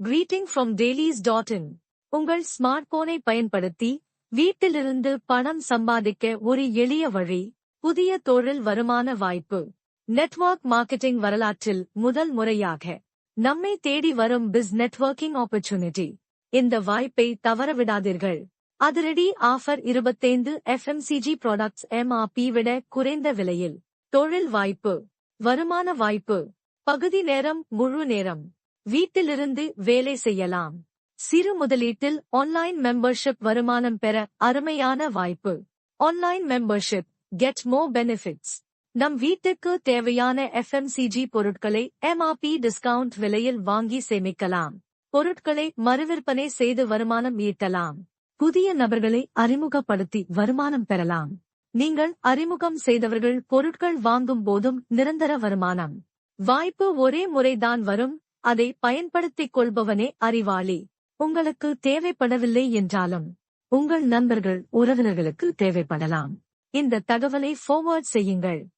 Greeting from dailys dot in உங்கள் smart போனை பயன்படுத்தி வீட்டிலிருந்து பணம் சம்பாதிக்க ஒரு எளிய வழி புதிய தொழில் வருமான வாய்ப்பு. நெட்வொர்க் மார்க்கெட்டிங் வரலாற்றில் முதல் முறையாக நம்மை தேடி வரும் பிஸ் நெட்வொர்க்கிங் ஆப்பர்ச்சுனிட்டி இந்த வாய்ப்பை தவறவிடாதீர்கள். அதிரடி ஆஃபர் இருபத்தைந்து எஃப்எம்சிஜி ப்ராடக்ட்ஸ் எம்ஆர்பி விட குறைந்த விலையில் தொழில் வாய்ப்பு வருமான வாய்ப்பு. பகுதி நேரம் முழு நேரம். வீட்டிலிருந்து வேலை செய்யலாம். சிறு முதலீட்டில் ஆன்லைன் மெம்பர்ஷிப் வருமானம் பெற அருமையான வாய்ப்பு. Online membership get more benefits நம் வீட்டுக்கு தேவையான எஃப்எம்சிஜி பொருட்களை எம்ஆர்பி டிஸ்கவுண்ட் விலையில் வாங்கி சேமிக்கலாம். பொருட்களை மறுவிற்பனை செய்து வருமானம் ஈட்டலாம். புதிய நபர்களை அறிமுகப்படுத்தி வருமானம் பெறலாம். நீங்கள் அறிமுகம் செய்தவர்கள் பொருட்கள் வாங்கும் போதும் நிரந்தர வருமானம். வாய்ப்பு ஒரே முறைதான் வரும். அதை பயன்படுத்திக் கொள்பவனே அறிவாளி. உங்களுக்கு தேவைப்படவில்லை என்றாலும் உங்கள் நண்பர்கள் உறவினர்களுக்கு தேவைப்படலாம். இந்த தகவலை ஃபார்வர்ட் செய்யுங்கள்.